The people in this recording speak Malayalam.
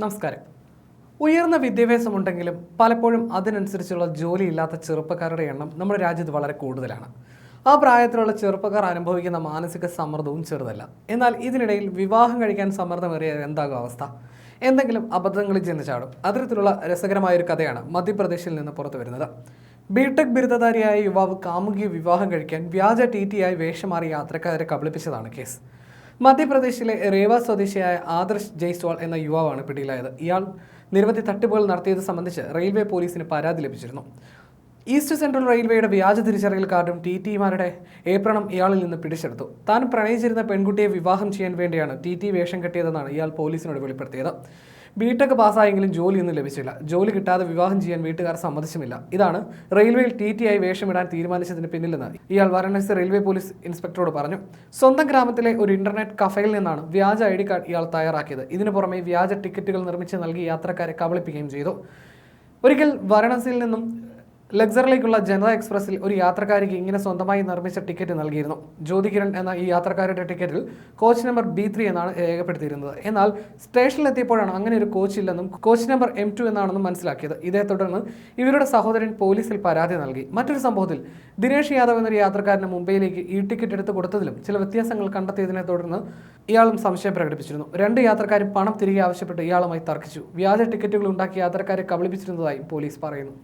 നമസ്കാരം. ഉയർന്ന വിദ്യാഭ്യാസമുണ്ടെങ്കിലും പലപ്പോഴും അതിനനുസരിച്ചുള്ള ജോലി ഇല്ലാത്ത ചെറുപ്പക്കാരുടെ എണ്ണം നമ്മുടെ രാജ്യത്ത് വളരെ കൂടുതലാണ്. ആ പ്രായത്തിലുള്ള ചെറുപ്പക്കാർ അനുഭവിക്കുന്ന മാനസിക സമ്മർദ്ദവും ചെറുതല്ല. എന്നാൽ ഇതിനിടയിൽ വിവാഹം കഴിക്കാൻ സമ്മർദ്ദമേറിയ എന്താകും അവസ്ഥ? എന്തെങ്കിലും അബദ്ധങ്ങളിൽ ചെന്ന് ചാടും. അത്തരത്തിലുള്ള രസകരമായ ഒരു കഥയാണ് മധ്യപ്രദേശിൽ നിന്ന് പുറത്തു വരുന്നത്. ബിടെക് ബിരുദധാരിയായ യുവാവ് കാമുകി വിവാഹം കഴിക്കാൻ വ്യാജ ടി ടിയായി വേഷമാറി യാത്രക്കാരെ കബളിപ്പിച്ചതാണ് കേസ്. മധ്യപ്രദേശിലെ റേവ സ്വദേശിയായ ആദർശ് ജയ്സ്വാൾ എന്ന യുവാവാണ് പിടിയിലായത്. ഇയാൾ നിരവധി തട്ടിപ്പുകൾ നടത്തിയത് സംബന്ധിച്ച് റെയിൽവേ പോലീസിന് പരാതി ലഭിച്ചിരുന്നു. ഈസ്റ്റ് സെൻട്രൽ റെയിൽവേയുടെ വ്യാജ തിരിച്ചറിയൽ കാർഡും ടി ടിമാരുടെ ഏപ്രണം ഇയാളിൽ നിന്ന് പിടിച്ചെടുത്തു. താൻ പ്രണയിച്ചിരുന്ന പെൺകുട്ടിയെ വിവാഹം ചെയ്യാൻ വേണ്ടിയാണ് ടി ടി വേഷം കെട്ടിയതെന്നാണ് ഇയാൾ പോലീസിനോട് വെളിപ്പെടുത്തിയത്. ബിടെക് പാസ്സായെങ്കിലും ജോലിയൊന്നും ലഭിച്ചില്ല. ജോലി കിട്ടാതെ വിവാഹം ചെയ്യാൻ വീട്ടുകാർ സമ്മതിച്ചുമില്ല ഇതാണ് റെയിൽവേയിൽ ടി ടി ആയി വേഷമിടാൻ തീരുമാനിച്ചതിന് പിന്നിലെന്ന് ഇയാൾ വാരണാസി റെയിൽവേ പോലീസ് ഇൻസ്പെക്ടറോട് പറഞ്ഞു. സ്വന്തം ഗ്രാമത്തിലെ ഒരു ഇന്റർനെറ്റ് കഫയിൽ നിന്നാണ് വ്യാജ ഐ ഡി കാർഡ് ഇയാൾ തയ്യാറാക്കിയത്. ഇതിനു പുറമെ വ്യാജ ടിക്കറ്റുകൾ നിർമ്മിച്ച് നൽകി യാത്രക്കാരെ കബളിപ്പിക്കുകയും ചെയ്തു. ഒരിക്കൽ വാരണാസിയിൽ നിന്നും ലക്സറിലേക്കുള്ള ജനത എക്സ്പ്രസിൽ ഒരു യാത്രക്കാരിക്ക് ഇങ്ങനെ സ്വന്തമായി നിർമ്മിച്ച ടിക്കറ്റ് നൽകിയിരുന്നു. ജ്യോതികിരൺ എന്ന ഈ യാത്രക്കാരുടെ ടിക്കറ്റിൽ കോച്ച് നമ്പർ ബി ത്രീ എന്നാണ് രേഖപ്പെടുത്തിയിരുന്നത്. എന്നാൽ സ്റ്റേഷനിൽ സ്റ്റേഷനിലെത്തിയപ്പോഴാണ് അങ്ങനെ ഒരു കോച്ച് ഇല്ലെന്നും കോച്ച് നമ്പർ എം ടു എന്നാണെന്നും മനസ്സിലാക്കിയത്. ഇതേ തുടർന്ന് ഇവരുടെ സഹോദരൻ പോലീസിൽ പരാതി നൽകി. മറ്റൊരു സംഭവത്തിൽ ദിനേഷ് യാദവ് എന്നൊരു യാത്രക്കാരന് മുംബൈയിലേക്ക് ഈ ടിക്കറ്റ് എടുത്ത് കൊടുത്തതിലും ചില വ്യത്യാസങ്ങൾ കണ്ടെത്തിയതിനെ തുടർന്ന് ഇയാളും സംശയം പ്രകടിപ്പിച്ചിരുന്നു. രണ്ട് യാത്രക്കാർ പണം തിരികെ ആവശ്യപ്പെട്ട് ഇയാളുമായി തർക്കിച്ചു. വ്യാജ ടിക്കറ്റുകൾ ഉണ്ടാക്കി യാത്രക്കാരെ കബളിപ്പിച്ചിരുന്നതായും പോലീസ് പറയുന്നു.